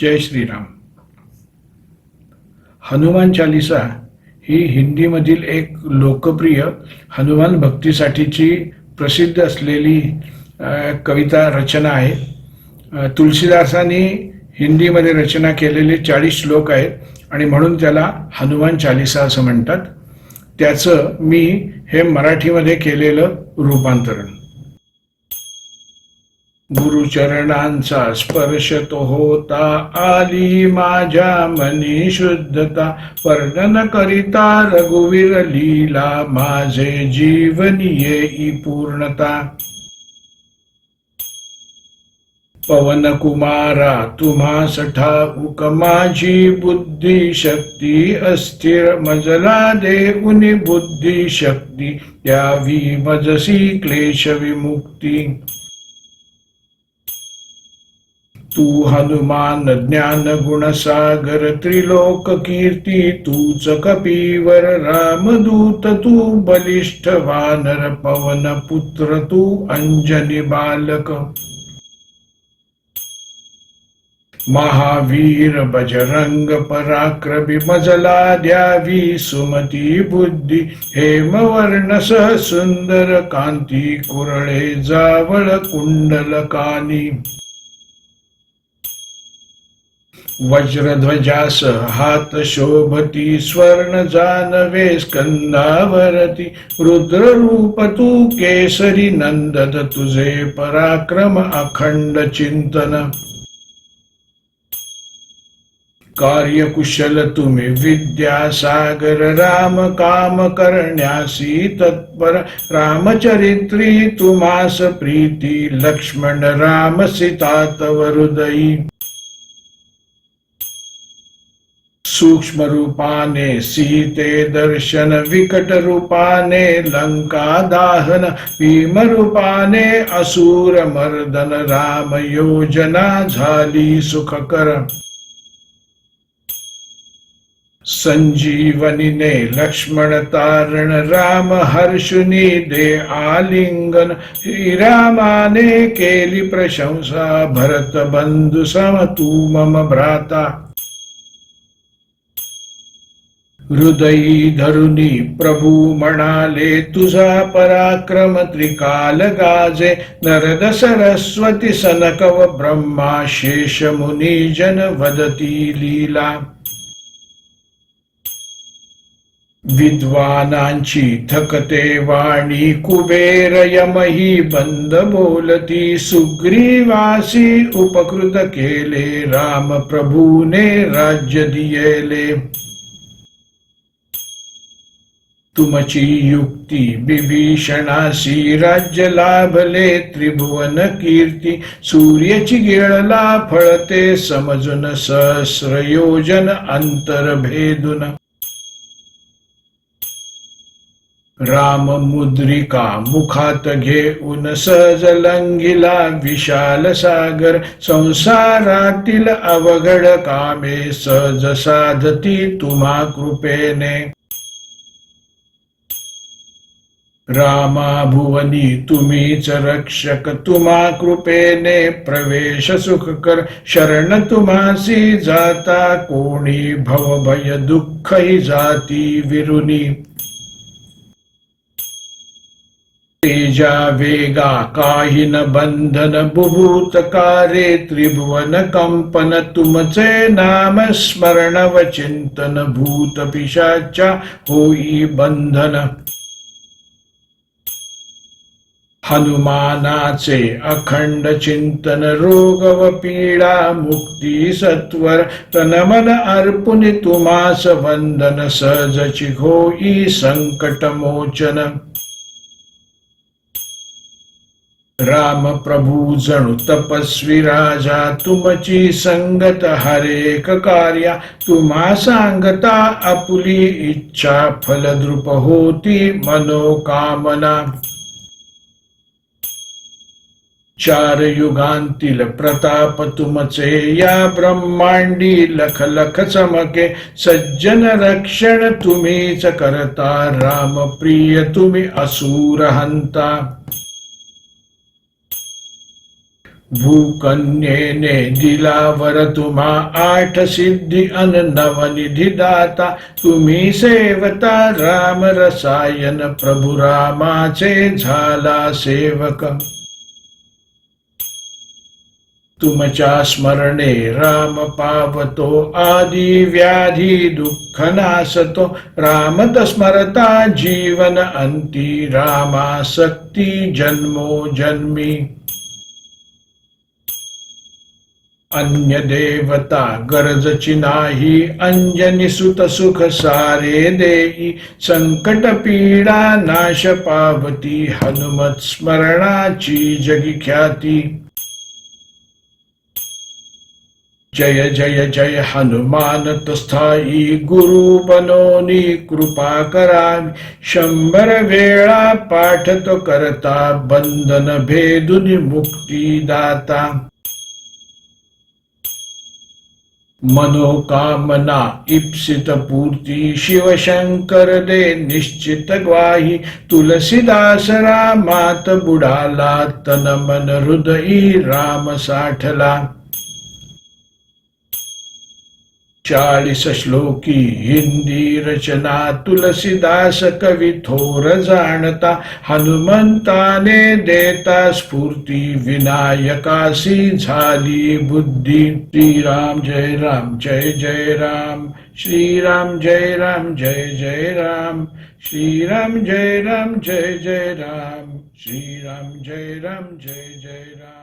जय श्रीराम. हनुमान चालिसा ही हिंदीमधील एक लोकप्रिय हनुमान भक्तीसाठीची प्रसिद्ध असलेली कविता रचना आहे. तुलसीदासांनी हिंदीमध्ये रचना केलेले चाळीस श्लोक आहेत आणि म्हणून त्याला हनुमान चालिसा असं म्हणतात. त्याचं मी हे मराठीमध्ये केलेलं रूपांतरण. गुरुचरणांचा स्पर्श तो होता. आली माझ्या मनी शुद्धता. वर्णन करिता रघुवीर लीला. माझे जीवन येई पूर्णता. पवन कुमारा तुम्हास ठाऊक माझी बुद्धी शक्ती. अस्थिर मजला देऊनी बुद्धी शक्ती. द्यावी मजसी क्लेश विमुक्ती. तू हनुमान ज्ञान गुणसागर त्रिलोक कीर्ती तूच कपीवर रामदूत तू बलिष्ठ वानर पवन पुत्र तू अंजनी बालक. महावीर बजरंग पराक्रमी मजला द्यावी सुमती बुद्धी हेमवर्ण सह सुंदर कांती कुरळे जावळ कुंडल कानी वज्रध्वजास हात शोभती स्वर्ण जानवे स्कंदावरती. रुद्र रूप तू केसरी नंदत तुझे पराक्रम अखंड चिंतन. कार्यकुशल तुम्ही विद्यासागर राम काम करण्यासी तत्पर. रामचरित्री तुम्हास प्रीती लक्ष्मण राम सीता तव हृदयी सूक्ष्म रूपाने सीते दर्शन विकट रूपाने लंका दाहन भीम रूपाने असुर मर्दन राम योजना झाली सुखकर। संजीवनीने लक्ष्मण तारण राम हर्षुनी दे आलिंगन श्रीरामाने केली प्रशंसा भरत बंधु सम तू मम भ्राता। हृदयी धरुनी प्रभू म्हणाले तुझा पराक्रम त्रिकाल गाजे नरद सरस्वती सनकव ब्रह्मा शेष मुनी जन वदती लीला. विद्वानांची थकते वाणी कुबेर यमही बंद बोलती सुग्रीवासी उपकृत केले राम प्रभूने राज्य दियेले. तुमची युक्ती बिभीषणासी राज्य लाभले त्रिभुवन कीर्ती सूर्यची गिळला फळते समजून सहस्र योजन अंतर भेदून राम मुद्रिका मुखात घेऊन सहज लंगिला विशाल सागर संसारातील अवघड कामे सहज साधती तुम्हा कृपेने. रामा भुवनी तुम्हीच रक्षक तुम्हा कृपेने प्रवेश सुखकर शरण तुम्हासी जाता कोणी भवभय दुःखही जाती विरुनी. तेजा वेगा काही न बंधन बुभूतकारे त्रिभुवन कंपन तुमचे नाम स्मरण व चिंतन भूत पिशाच्या होई बंधन. हनुमानाचे अखंड चिंतन रोग व पीडा मुक्ती सत्वर तनमन अर्पुनि तुम्हास वंदन सहजची होई संकट मोचन। राम प्रभू जणू तपस्वी राजा तुमची संगत हरेक कार्या तुम्हा सांगता आपुली इच्छा फलद्रुप होती मनोकामना। चार युगांतील प्रताप तुमचे या ब्रह्मांडी लख लख चमके. सज्जन रक्षण तुम्हीच करता राम प्रिय तुम्ही असुर हंता. भूकन्येने दिला वर तुम्हा आठ सिद्धी अन नवनिधी दाता. तुम्ही सेवता राम रसायन प्रभु रामाचे झाला सेवक. तुमच्या स्मरणे राम पावतो आदी व्याधी दुःख नासतो राम स्मरता जीवन अंती रामासक्ती जन्मो जन्मी. अन्य देवता गरजची नाही अंजनी सुत सुख सारे देई. संकट पीडा नाश पावती हनुमत स्मरणाची जगी ख्याती. जय जय जय हनुमान स्थायी गुरु बनोनी कृपा करावी शंभर वेळा पाठ तो करता, बंधन भेदुनी मुक्ती दाता मनोकामना इप्सित पूर्ती, शिवशंकर दे निश्चित ग्वाही। तुलसीदास रामात बुडाला, तन मन हृदयी राम साठला। चाळीस श्लोकी हिंदी रचना तुलसीदास कवी थोर जाणता हनुमंताने देता स्फूर्ती विनायकासी झाली बुद्धी. श्रीराम जय राम जय जय राम. श्रीराम जय राम जय जय राम. श्रीराम जय राम जय जय राम. श्रीराम जय राम जय जय राम.